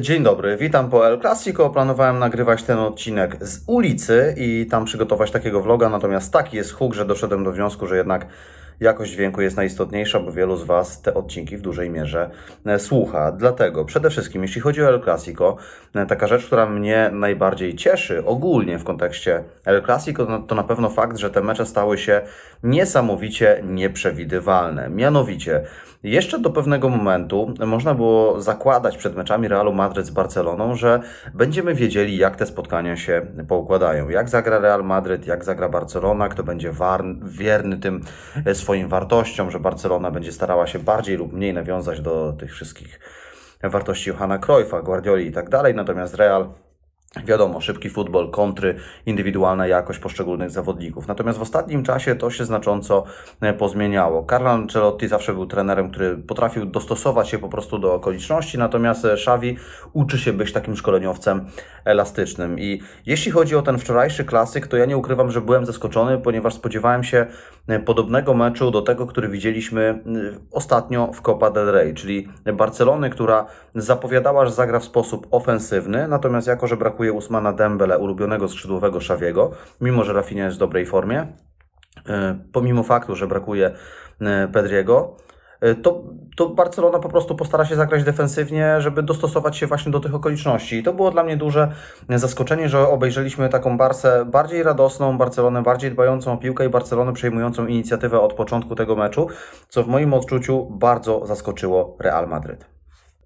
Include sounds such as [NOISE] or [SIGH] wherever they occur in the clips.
Dzień dobry, witam po El Clasico. Planowałem nagrywać ten odcinek z ulicy i tam przygotować takiego vloga, natomiast taki jest huk, że doszedłem do wniosku, że jednak jakość dźwięku jest najistotniejsza, bo wielu z Was te odcinki w dużej mierze e, słucha. Dlatego przede wszystkim, jeśli chodzi o El Clasico, e, taka rzecz, która mnie najbardziej cieszy ogólnie w kontekście El Clasico, no, to na pewno fakt, że te mecze stały się niesamowicie nieprzewidywalne. Mianowicie, jeszcze do pewnego momentu można było zakładać przed meczami Realu Madryt z Barceloną, że będziemy wiedzieli, jak te spotkania się poukładają. Jak zagra Real Madryt, jak zagra Barcelona, kto będzie war, wierny tym e, swoim wartościom, że Barcelona będzie starała się bardziej lub mniej nawiązać do tych wszystkich wartości Johana Cruyffa, Guardioli i tak dalej. Natomiast Real Wiadomo, szybki futbol, kontry, indywidualna jakość poszczególnych zawodników. Natomiast w ostatnim czasie to się znacząco e, pozmieniało. Carlo Ancelotti zawsze był trenerem, który potrafił dostosować się po prostu do okoliczności, natomiast e, Xavi uczy się być takim szkoleniowcem elastycznym. I jeśli chodzi o ten wczorajszy klasyk, to ja nie ukrywam, że byłem zaskoczony, ponieważ spodziewałem się e, podobnego meczu do tego, który widzieliśmy ostatnio w Copa del Rey, czyli Barcelony, która zapowiadała, że zagra w sposób ofensywny, natomiast jako, że brakuje Usmana Dembele, ulubionego skrzydłowego Xaviego, mimo że Rafinha jest w dobrej formie, e, pomimo faktu, że brakuje e, Pedriego, e, to, to Barcelona po prostu postara się zagrać defensywnie, żeby dostosować się właśnie do tych okoliczności. I to było dla mnie duże zaskoczenie, że obejrzeliśmy taką Barsę bardziej radosną, Barcelonę bardziej dbającą o piłkę i Barcelonę przejmującą inicjatywę od początku tego meczu, co w moim odczuciu bardzo zaskoczyło Real Madryt.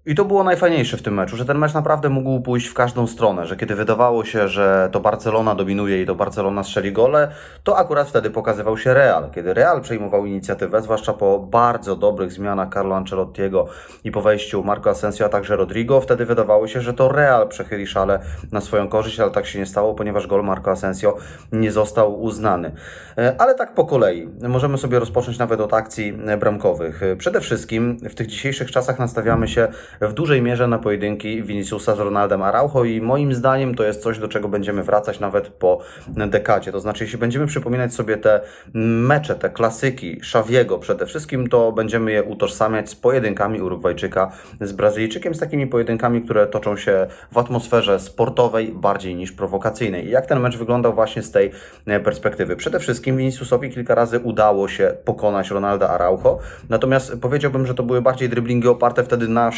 I to było najfajniejsze w tym meczu, że ten mecz naprawdę mógł pójść w każdą stronę, że kiedy wydawało się, że to Barcelona dominuje i to Barcelona strzeli gole, to akurat wtedy pokazywał się Real. Kiedy Real przejmował inicjatywę, zwłaszcza po bardzo dobrych zmianach Carlo Ancelottiego i po wejściu Marco Asensio, a także Rodrigo, wtedy wydawało się, że to Real przechyli szale na swoją korzyść, ale tak się nie stało, ponieważ gol Marco Asensio nie został uznany. E, Ale tak po kolei. Możemy sobie rozpocząć nawet od akcji e, bramkowych. E, Przede wszystkim w tych dzisiejszych czasach nastawiamy się w dużej mierze na pojedynki Viniciusa z Ronaldem Araujo i moim zdaniem to jest coś, do czego będziemy wracać nawet po dekadzie. To znaczy, jeśli będziemy przypominać sobie te mecze, te klasyki Szawiego przede wszystkim, to będziemy je utożsamiać z pojedynkami Urugwajczyka z Brazylijczykiem, z takimi pojedynkami, które toczą się w atmosferze sportowej bardziej niż prowokacyjnej. I jak ten mecz wyglądał właśnie z tej e, perspektywy? Przede wszystkim Viniciusowi kilka razy udało się pokonać Ronalda Araujo, natomiast powiedziałbym, że to były bardziej driblingi oparte wtedy na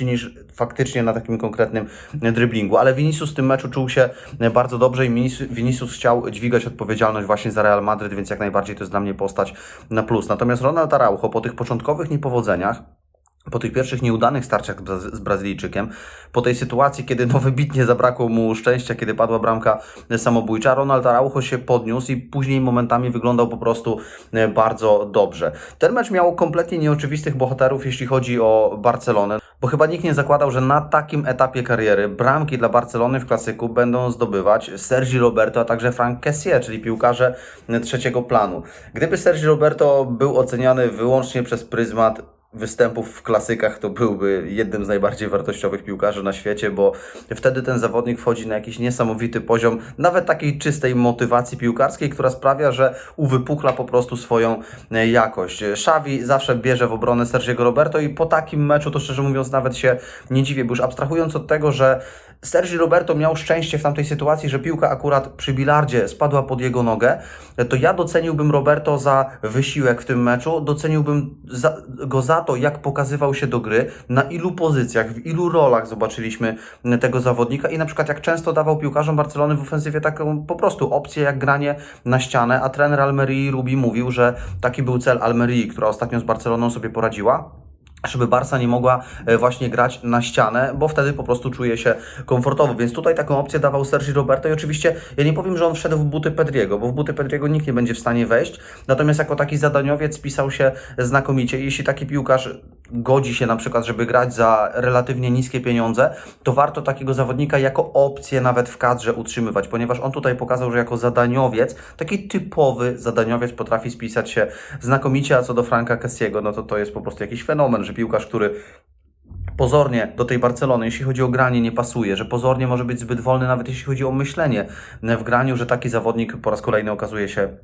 niż faktycznie na takim konkretnym driblingu, ale Vinicius w tym meczu czuł się bardzo dobrze i Vinicius- chciał dźwigać odpowiedzialność właśnie za Real Madryt, więc jak najbardziej to jest dla mnie postać na plus. Natomiast Ronald Araujo po tych początkowych niepowodzeniach po tych pierwszych nieudanych starciach z Brazylijczykiem, po tej sytuacji, kiedy no wybitnie zabrakło mu szczęścia, kiedy padła bramka samobójcza, Ronald Araujo się podniósł i później momentami wyglądał po prostu e, bardzo dobrze. Ten mecz miał kompletnie nieoczywistych bohaterów, jeśli chodzi o Barcelonę, bo chyba nikt nie zakładał, że na takim etapie kariery bramki dla Barcelony w klasyku będą zdobywać Sergi Roberto, a także Frank Kessié, czyli piłkarze trzeciego planu. Gdyby Sergi Roberto był oceniany wyłącznie przez pryzmat występów w klasykach to byłby jednym z najbardziej wartościowych piłkarzy na świecie, bo wtedy ten zawodnik wchodzi na jakiś niesamowity poziom nawet takiej czystej motywacji piłkarskiej, która sprawia, że uwypukla po prostu swoją e, jakość. Xavi zawsze bierze w obronę Sergiego Roberto i po takim meczu to szczerze mówiąc nawet się nie dziwię, bo już abstrahując od tego, że Sergi Roberto miał szczęście w tamtej sytuacji, że piłka akurat przy bilardzie spadła pod jego nogę, to ja doceniłbym Roberto za wysiłek w tym meczu, doceniłbym za, go za to, jak pokazywał się do gry, na ilu pozycjach, w ilu rolach zobaczyliśmy tego zawodnika i na przykład jak często dawał piłkarzom Barcelony w ofensywie taką po prostu opcję jak granie na ścianę, a trener Almerii Rubi mówił, że taki był cel Almerii, która ostatnio z Barceloną sobie poradziła żeby Barca nie mogła e, właśnie grać na ścianę, bo wtedy po prostu czuje się komfortowo. Więc tutaj taką opcję dawał Sergi Roberto i oczywiście ja nie powiem, że on wszedł w buty Pedriego, bo w buty Pedriego nikt nie będzie w stanie wejść. Natomiast jako taki zadaniowiec spisał się znakomicie. Jeśli taki piłkarz godzi się na przykład, żeby grać za relatywnie niskie pieniądze, to warto takiego zawodnika jako opcję nawet w kadrze utrzymywać, ponieważ on tutaj pokazał, że jako zadaniowiec, taki typowy zadaniowiec potrafi spisać się znakomicie, a co do Franka Kessiego, no to to jest po prostu jakiś fenomen, że piłkarz, który pozornie do tej Barcelony, jeśli chodzi o granie, nie pasuje, że pozornie może być zbyt wolny, nawet jeśli chodzi o myślenie w graniu, że taki zawodnik po raz kolejny okazuje się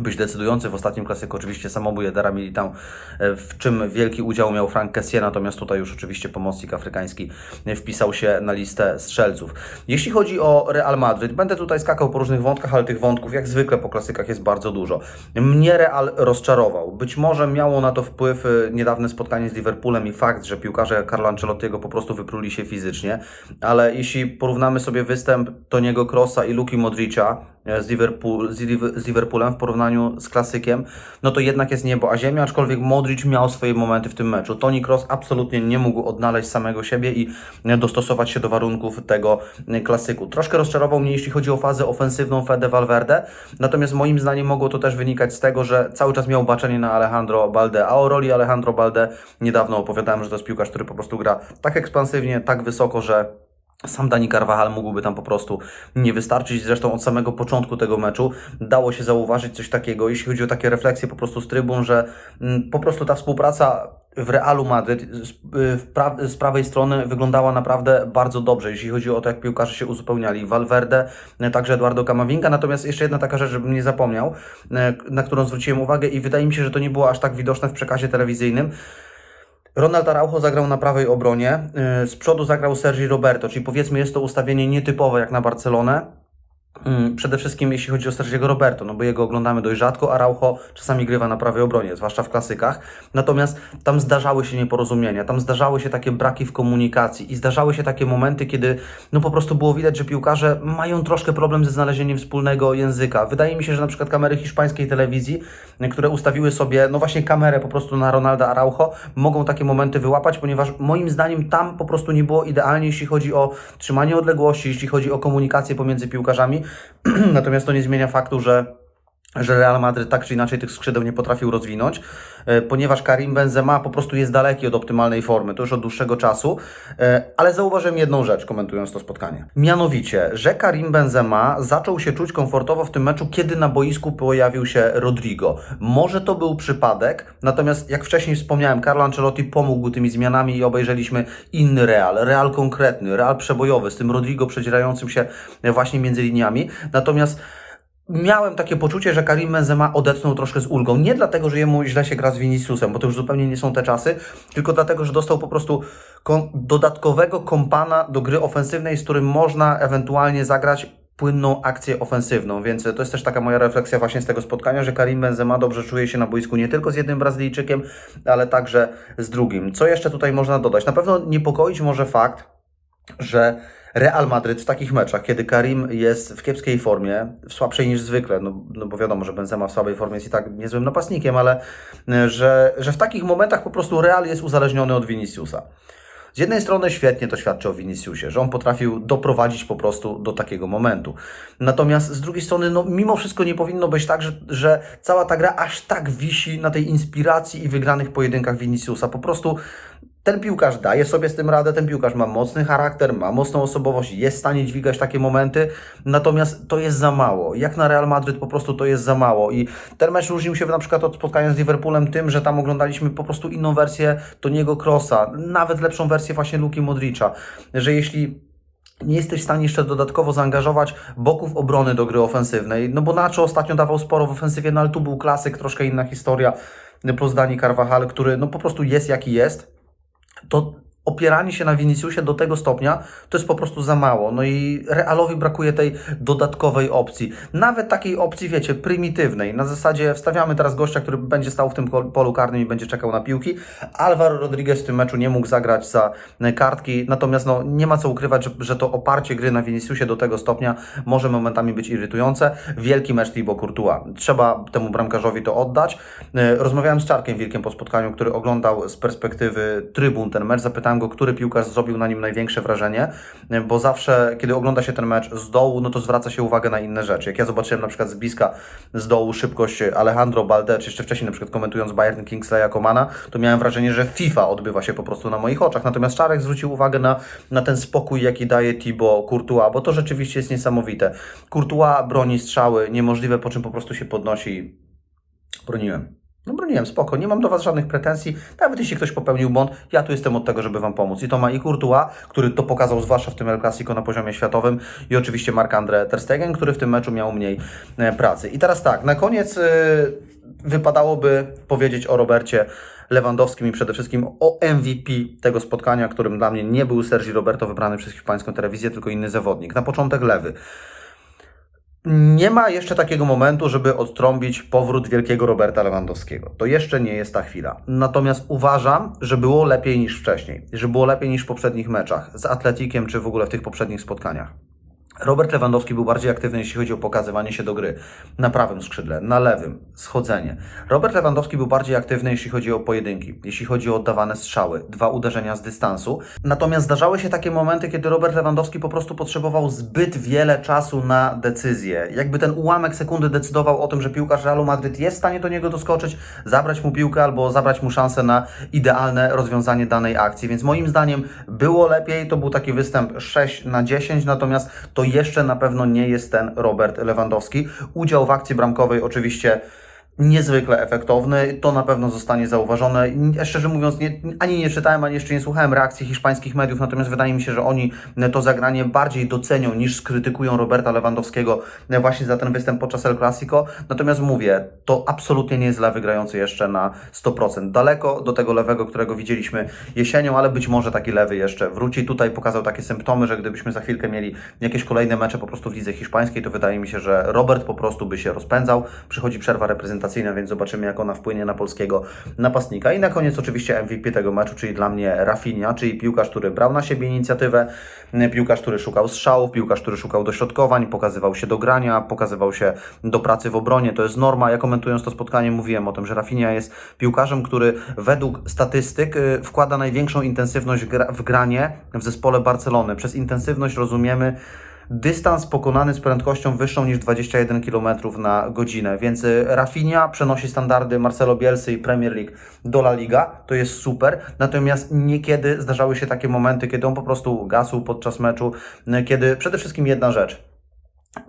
być decydujący w ostatnim klasyku. Oczywiście samobój Edera Militao, e, w czym wielki udział miał Frank Kessié, natomiast tutaj już oczywiście pomocnik afrykański wpisał się na listę strzelców. Jeśli chodzi o Real Madryt, będę tutaj skakał po różnych wątkach, ale tych wątków jak zwykle po klasykach jest bardzo dużo. Mnie Real rozczarował. Być może miało na to wpływ e, niedawne spotkanie z Liverpoolem i fakt, że piłkarze Carlo Ancelottiego po prostu wypruli się fizycznie, ale jeśli porównamy sobie występ Toniego Krosa i Luki Modricza, e, z, Liverpool, z, Liv- z Liverpoolem w porównaniu z klasykiem, no to jednak jest niebo a ziemia, aczkolwiek Modric miał swoje momenty w tym meczu. Toni Kroos absolutnie nie mógł odnaleźć samego siebie i e, dostosować się do warunków tego e, klasyku. Troszkę rozczarował mnie, jeśli chodzi o fazę ofensywną Fede Valverde, natomiast moim zdaniem mogło to też wynikać z tego, że cały czas miał baczenie na Alejandro Balde, a o roli Alejandro Balde niedawno opowiadałem, że to jest piłkarz, który po prostu gra tak ekspansywnie, tak wysoko, że sam Dani Carvajal mógłby tam po prostu nie wystarczyć. Zresztą od samego początku tego meczu dało się zauważyć coś takiego, jeśli chodzi o takie refleksje po prostu z trybun, że mm, po prostu ta współpraca w Realu Madryt z, z prawej strony wyglądała naprawdę bardzo dobrze, jeśli chodzi o to, jak piłkarze się uzupełniali. Valverde, y, także Eduardo Camavinga. Natomiast jeszcze jedna taka rzecz, żebym nie zapomniał, y, na którą zwróciłem uwagę i wydaje mi się, że to nie było aż tak widoczne w przekazie telewizyjnym. Ronald Araujo zagrał na prawej obronie, yy, z przodu zagrał Sergi Roberto, czyli powiedzmy jest to ustawienie nietypowe jak na Barcelonę. Mm, Przede wszystkim jeśli chodzi o Sergiego Roberto, no bo jego oglądamy dość rzadko, Araujo czasami grywa na prawej obronie, zwłaszcza w klasykach. Natomiast tam zdarzały się nieporozumienia, tam zdarzały się takie braki w komunikacji i zdarzały się takie momenty, kiedy no po prostu było widać, że piłkarze mają troszkę problem ze znalezieniem wspólnego języka. Wydaje mi się, że na przykład kamery hiszpańskiej telewizji, które ustawiły sobie no właśnie kamerę po prostu na Ronalda Araujo, mogą takie momenty wyłapać, ponieważ moim zdaniem tam po prostu nie było idealnie, jeśli chodzi o trzymanie odległości, jeśli chodzi o komunikację pomiędzy piłkarzami. [CLEARS THROAT] Natomiast to nie zmienia faktu, że że Real Madryt tak czy inaczej tych skrzydeł nie potrafił rozwinąć, e, ponieważ Karim Benzema po prostu jest daleki od optymalnej formy, to już od dłuższego czasu, e, ale zauważyłem jedną rzecz, komentując to spotkanie. Mianowicie, że Karim Benzema zaczął się czuć komfortowo w tym meczu, kiedy na boisku pojawił się Rodrigo. Może to był przypadek, natomiast jak wcześniej wspomniałem, Carlo Ancelotti pomógł tymi zmianami i obejrzeliśmy inny Real, Real konkretny, Real przebojowy, z tym Rodrigo przedzierającym się właśnie między liniami, natomiast Miałem takie poczucie, że Karim Benzema odetchnął troszkę z ulgą. Nie dlatego, że jemu źle się gra z Viniciusem, bo to już zupełnie nie są te czasy, tylko dlatego, że dostał po prostu dodatkowego kompana do gry ofensywnej, z którym można ewentualnie zagrać płynną akcję ofensywną, więc to jest też taka moja refleksja właśnie z tego spotkania, że Karim Benzema dobrze czuje się na boisku nie tylko z jednym Brazylijczykiem, ale także z drugim. Co jeszcze tutaj można dodać? Na pewno niepokoić może fakt, że Real Madryt w takich meczach, kiedy Karim jest w kiepskiej formie, słabszej niż zwykle, no, no bo wiadomo, że Benzema w słabej formie jest i tak niezłym napastnikiem, ale e, że, że w takich momentach po prostu Real jest uzależniony od Viniciusa. Z jednej strony świetnie to świadczy o Viniciusie, że on potrafił doprowadzić po prostu do takiego momentu. Natomiast z drugiej strony, no mimo wszystko nie powinno być tak, że, że cała ta gra aż tak wisi na tej inspiracji i wygranych pojedynkach Viniciusa. Po prostu ten piłkarz daje sobie z tym radę, ten piłkarz ma mocny charakter, ma mocną osobowość, jest w stanie dźwigać takie momenty, natomiast to jest za mało. Jak na Real Madryt po prostu to jest za mało i ten mecz różnił się na przykład od spotkania z Liverpoolem tym, że tam oglądaliśmy po prostu inną wersję Toniego Krosa, nawet lepszą wersję właśnie Luki Modricza, że jeśli nie jesteś w stanie jeszcze dodatkowo zaangażować boków obrony do gry ofensywnej, no bo Nacho ostatnio dawał sporo w ofensywie, no ale tu był klasyk, troszkę inna historia, plus Dani Carvajal, który no po prostu jest jaki jest, to opieranie się na Viniciusie do tego stopnia to jest po prostu za mało. No i Realowi brakuje tej dodatkowej opcji. Nawet takiej opcji, wiecie, prymitywnej. Na zasadzie wstawiamy teraz gościa, który będzie stał w tym polu karnym i będzie czekał na piłki. Alvaro Rodriguez w tym meczu nie mógł zagrać za e, kartki, natomiast no, nie ma co ukrywać, że, że to oparcie gry na Viniciusie do tego stopnia może momentami być irytujące. Wielki mecz Thibaut Courtois. Trzeba temu bramkarzowi to oddać. E, Rozmawiałem z Czarkiem Wilkiem po spotkaniu, który oglądał z perspektywy trybun ten mecz. Zapytałem go, który piłkarz zrobił na nim największe wrażenie, bo zawsze, kiedy ogląda się ten mecz z dołu, no to zwraca się uwagę na inne rzeczy. Jak ja zobaczyłem na przykład z bliska z dołu szybkość Alejandro Balde, czy jeszcze wcześniej na przykład komentując Bayern Kingsleya Komana, to miałem wrażenie, że FIFA odbywa się po prostu na moich oczach. Natomiast Czarek zwrócił uwagę na, na ten spokój, jaki daje Thibaut Courtois, bo to rzeczywiście jest niesamowite. Courtois broni strzały niemożliwe, po czym po prostu się podnosi. Broniłem. No broniłem, spoko, nie mam do Was żadnych pretensji, nawet jeśli ktoś popełnił błąd, ja tu jestem od tego, żeby Wam pomóc. I to ma i Courtois, który to pokazał zwłaszcza w tym El Clasico na poziomie światowym i oczywiście Marc-André Ter Stegen, który w tym meczu miał mniej e, pracy. I teraz tak, na koniec e, wypadałoby powiedzieć o Robercie Lewandowskim i przede wszystkim o MVP tego spotkania, którym dla mnie nie był Sergi Roberto wybrany przez hiszpańską telewizję, tylko inny zawodnik. Na początek lewy. Nie ma jeszcze takiego momentu, żeby odtrąbić powrót wielkiego Roberta Lewandowskiego. To jeszcze nie jest ta chwila. Natomiast uważam, że było lepiej niż wcześniej, że było lepiej niż w poprzednich meczach z Atletikiem, czy w ogóle w tych poprzednich spotkaniach. Robert Lewandowski był bardziej aktywny, jeśli chodzi o pokazywanie się do gry. Na prawym skrzydle, na lewym, schodzenie. Robert Lewandowski był bardziej aktywny, jeśli chodzi o pojedynki, jeśli chodzi o oddawane strzały, dwa uderzenia z dystansu. Natomiast zdarzały się takie momenty, kiedy Robert Lewandowski po prostu potrzebował zbyt wiele czasu na decyzję. Jakby ten ułamek sekundy decydował o tym, że piłkarz Realu Madryt jest w stanie do niego doskoczyć, zabrać mu piłkę albo zabrać mu szansę na idealne rozwiązanie danej akcji. Więc moim zdaniem było lepiej. To był taki występ 6 na 10, natomiast to jeszcze na pewno nie jest ten Robert Lewandowski. Udział w akcji bramkowej oczywiście niezwykle efektowny, to na pewno zostanie zauważone. Szczerze mówiąc, nie, ani nie czytałem, ani jeszcze nie słuchałem reakcji hiszpańskich mediów, natomiast wydaje mi się, że oni to zagranie bardziej docenią niż skrytykują Roberta Lewandowskiego właśnie za ten występ podczas El Clasico. Natomiast mówię, to absolutnie nie jest lewy grający jeszcze na 100%. Daleko do tego lewego, którego widzieliśmy jesienią, ale być może taki lewy jeszcze wróci. Tutaj pokazał takie symptomy, że gdybyśmy za chwilkę mieli jakieś kolejne mecze po prostu w lidze hiszpańskiej, to wydaje mi się, że Robert po prostu by się rozpędzał. Przychodzi przerwa reprezentacyjna, więc zobaczymy, jak ona wpłynie na polskiego napastnika. I na koniec oczywiście MVP tego meczu, czyli dla mnie Rafinha, czyli piłkarz, który brał na siebie inicjatywę, piłkarz, który szukał strzałów, piłkarz, który szukał dośrodkowań, pokazywał się do grania, pokazywał się do pracy w obronie. To jest norma. Ja komentując to spotkanie mówiłem o tym, że Rafinha jest piłkarzem, który według statystyk y, wkłada największą intensywność w granie w zespole Barcelony. Przez intensywność rozumiemy dystans pokonany z prędkością wyższą niż 21 km na godzinę. Więc y, Rafinha przenosi standardy Marcelo Bielsy i Premier League do La Liga. To jest super. Natomiast niekiedy zdarzały się takie momenty, kiedy on po prostu gasł podczas meczu, y, kiedy przede wszystkim jedna rzecz.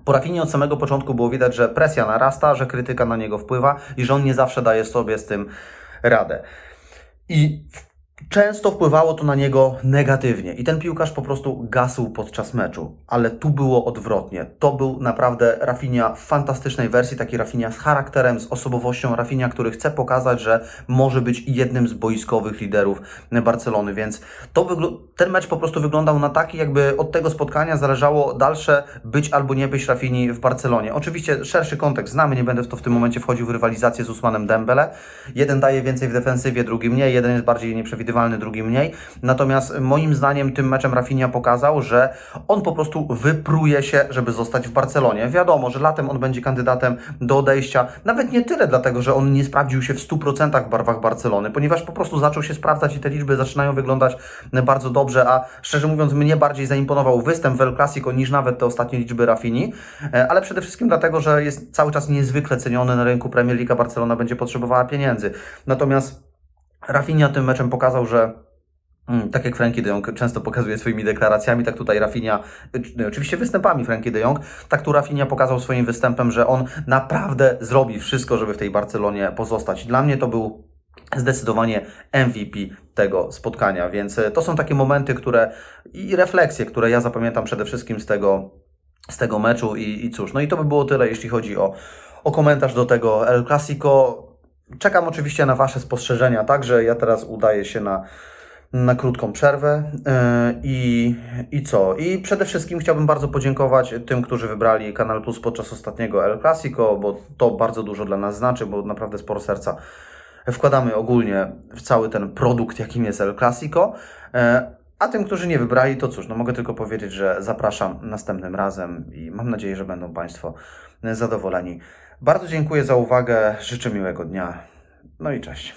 Po Rafinie od samego początku było widać, że presja narasta, że krytyka na niego wpływa i że on nie zawsze daje sobie z tym radę. I często wpływało to na niego negatywnie. I ten piłkarz po prostu gasł podczas meczu. Ale tu było odwrotnie. To był naprawdę Rafinha w fantastycznej wersji, taki Rafinha z charakterem, z osobowością Rafinha, który chce pokazać, że może być jednym z boiskowych liderów Barcelony. Więc ten mecz po prostu wyglądał na taki, jakby od tego spotkania zależało dalsze być albo nie być Rafini w Barcelonie. Oczywiście szerszy kontekst znamy, nie będę w to w tym momencie wchodził w rywalizację z Usmanem Dembele. Jeden daje więcej w defensywie, drugi mniej, jeden jest bardziej nieprzewidywalny, drugi mniej. Natomiast moim zdaniem tym meczem Rafinha pokazał, że on po prostu wypruje się, żeby zostać w Barcelonie. Wiadomo, że latem on będzie kandydatem do odejścia. Nawet nie tyle dlatego, że on nie sprawdził się w 100% w barwach Barcelony, ponieważ po prostu zaczął się sprawdzać i te liczby zaczynają wyglądać bardzo dobrze, a szczerze mówiąc mnie bardziej zaimponował występ w El Clasico niż nawet te ostatnie liczby Rafini, E, ale przede wszystkim dlatego, że jest cały czas niezwykle ceniony na rynku Premier League, Barcelona będzie potrzebowała pieniędzy. Natomiast Rafinha tym meczem pokazał, że mm, tak jak Frankie de Jong często pokazuje swoimi deklaracjami, tak tutaj Rafinha, y, oczywiście występami Frankie de Jong, tak tu Rafinha pokazał swoim występem, że on naprawdę zrobi wszystko, żeby w tej Barcelonie pozostać. Dla mnie to był zdecydowanie MVP tego spotkania, więc y, to są takie momenty, które i refleksje, które ja zapamiętam przede wszystkim z tego, z tego meczu i, i cóż, no i to by było tyle, jeśli chodzi o, o komentarz do tego El Clasico. Czekam oczywiście na Wasze spostrzeżenia, także ja teraz udaję się na, na krótką przerwę yy, i, i co? I przede wszystkim chciałbym bardzo podziękować tym, którzy wybrali Kanal Plus podczas ostatniego El Clasico, bo to bardzo dużo dla nas znaczy, bo naprawdę sporo serca wkładamy ogólnie w cały ten produkt, jakim jest El Clasico. E, A tym, którzy nie wybrali, to cóż, no mogę tylko powiedzieć, że zapraszam następnym razem i mam nadzieję, że będą Państwo zadowoleni. Bardzo dziękuję za uwagę, życzę miłego dnia. No i cześć.